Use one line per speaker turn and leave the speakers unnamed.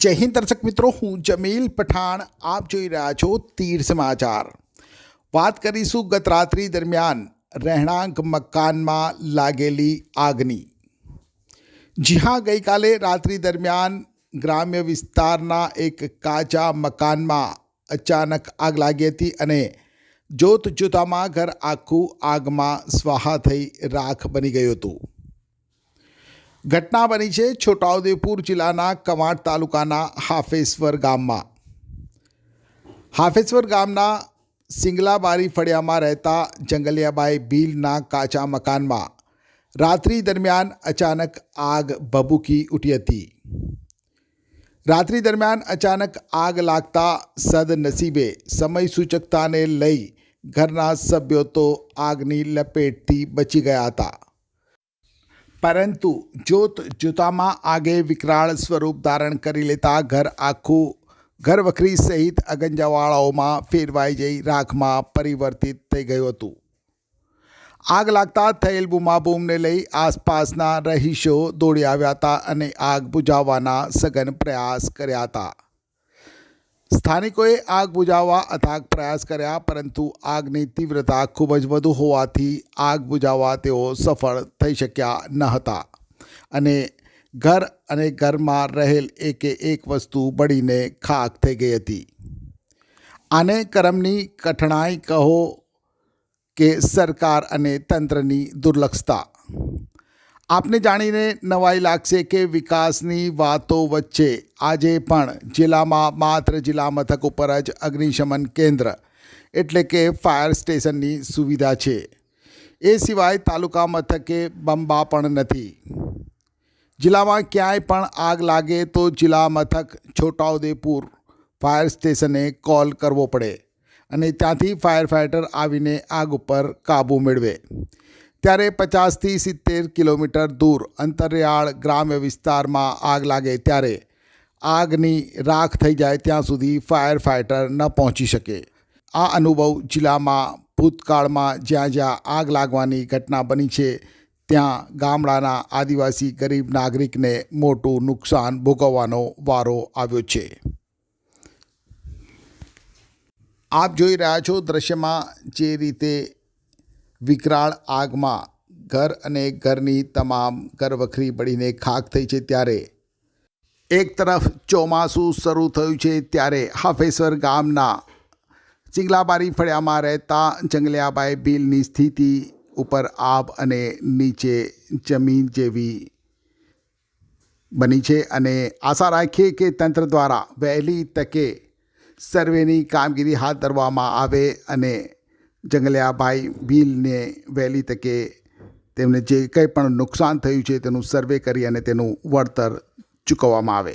જય હિન્દ દર્શક મિત્રો, હું જમીલ પઠાણ, આપ જોઈ રહ્યા છો તીર સમાચાર. વાત કરીશું ગત રાત્રિ દરમિયાન રહેણાંક મકાનમાં લાગેલી આગની. જી હા, ગઈકાલે રાત્રિ દરમિયાન ગ્રામ્ય વિસ્તારના એક કાચા મકાનમાં અચાનક આગ લાગી હતી અને જોત જોતામાં ઘર આખું આગમાં સ્વાહા થઈ રાખ બની ગયું હતું. ઘટના બની છે છોટાઉદેપુર જિલ્લાના કવાંટ તાલુકાના હાફેશ્વર ગામમાં હાફેશ્વર ગામના સિંગલાબારી ફળિયામાં રહેતા જંગલિયાબાઈ ભીલના કાચા મકાનમાં રાત્રિ દરમિયાન અચાનક આગ ભભૂકી ઉઠી હતી રાત્રિ દરમિયાન અચાનક આગ લાગતા સદનસીબે સમય સૂચકતાને લઈ ઘરના સભ્યો તો આગની લપેટથી બચી ગયા હતા પરંતુ જોત જોતામાં આગે વિકરાળ સ્વરૂપ ધારણ કરી લેતા ઘર આખું ઘર વખરી સહિત અગંજાવાળાઓમાં ફેરવાઈ જઈ રાખમાં પરિવર્તિત થઈ ગયું હતું. આગ લાગતા થયેલ બૂમાબૂમને લઈ આસપાસના રહીશો દોડી આવ્યા હતા અને આગ બુઝાવવાના સઘન પ્રયાસ કર્યા હતા. સ્થાનિકોએ આગ બુજાવવા અથાગ પ્રયાસ કર્યા, પરંતુ આગની તીવ્રતા ખૂબ જ વધુ હોવાથી આગ બુઝાવવા તેઓ સફળ થઈ શક્યા ન હતા. અને ઘર અને ઘરમાં રહેલ એકે એક વસ્તુ બળીને ખાક થઈ ગઈ હતી. આને કરમની કઠણાઈ કહો કે સરકાર અને તંત્રની દુર્લક્ષતા. આપને જાણીને નવાઈ લાગશે કે વિકાસની વાતો વચ્ચે આજે પણ જિલ્લામાં માત્ર જિલ્લા મથક ઉપર જ અગ્નિશમન કેન્દ્ર એટલે કે ફાયર સ્ટેશનની સુવિધા છે. એ સિવાય તાલુકા મથકે બંબા પણ નથી. જિલ્લામાં ક્યાંય પણ આગ લાગે તો જિલ્લા મથક છોટાઉદેપુર ફાયર સ્ટેશને કોલ કરવો પડે અને ત્યાંથી ફાયર ફાઇટર આવીને આગ ઉપર કાબૂ મેળવે. ત્યારે પચાસથી સિત્તેર કિલોમીટર દૂર અંતરિયાળ ગ્રામ્ય વિસ્તારમાં આગ લાગે ત્યારે આગની રાખ થઈ જાય ત્યાં સુધી ફાયર ફાઇટર ન પહોંચી શકે. આ અનુભવ જિલ્લામાં ભૂતકાળમાં જ્યાં જ્યાં આગ લાગવાની ઘટના બની છે, ત્યાં ગામડાના આદિવાસી ગરીબ નાગરિકને મોટું નુકસાન ભોગવવાનો વારો આવ્યો છે. આપ જોઈ રહ્યા છો દ્રશ્યમાં જે રીતે વિકરાળ આગમાં ઘર અને ઘરની તમામ ઘરવખરી બળીને ખાક થઈ છે ત્યારે. એક તરફ ચોમાસું શરૂ થયું છે ત્યારે હાફેશ્વર ગામના ચિંગલાબારી ફળિયામાં રહેતા જંગલિયાબાઈ બિલની સ્થિતિ ઉપર આબ અને નીચે જમીન જેવી બની છે અને આશા રાખીએ કે તંત્ર દ્વારા વહેલી તકે સર્વેની કામગીરી હાથ ધરવામાં આવે અને જંગલિયાભાઈ ભીલને વહેલી તકે તેમને જે કંઈ પણ નુકસાન થયું છે તેનું સર્વે કરી અને તેનું વળતર ચૂકવવામાં આવે.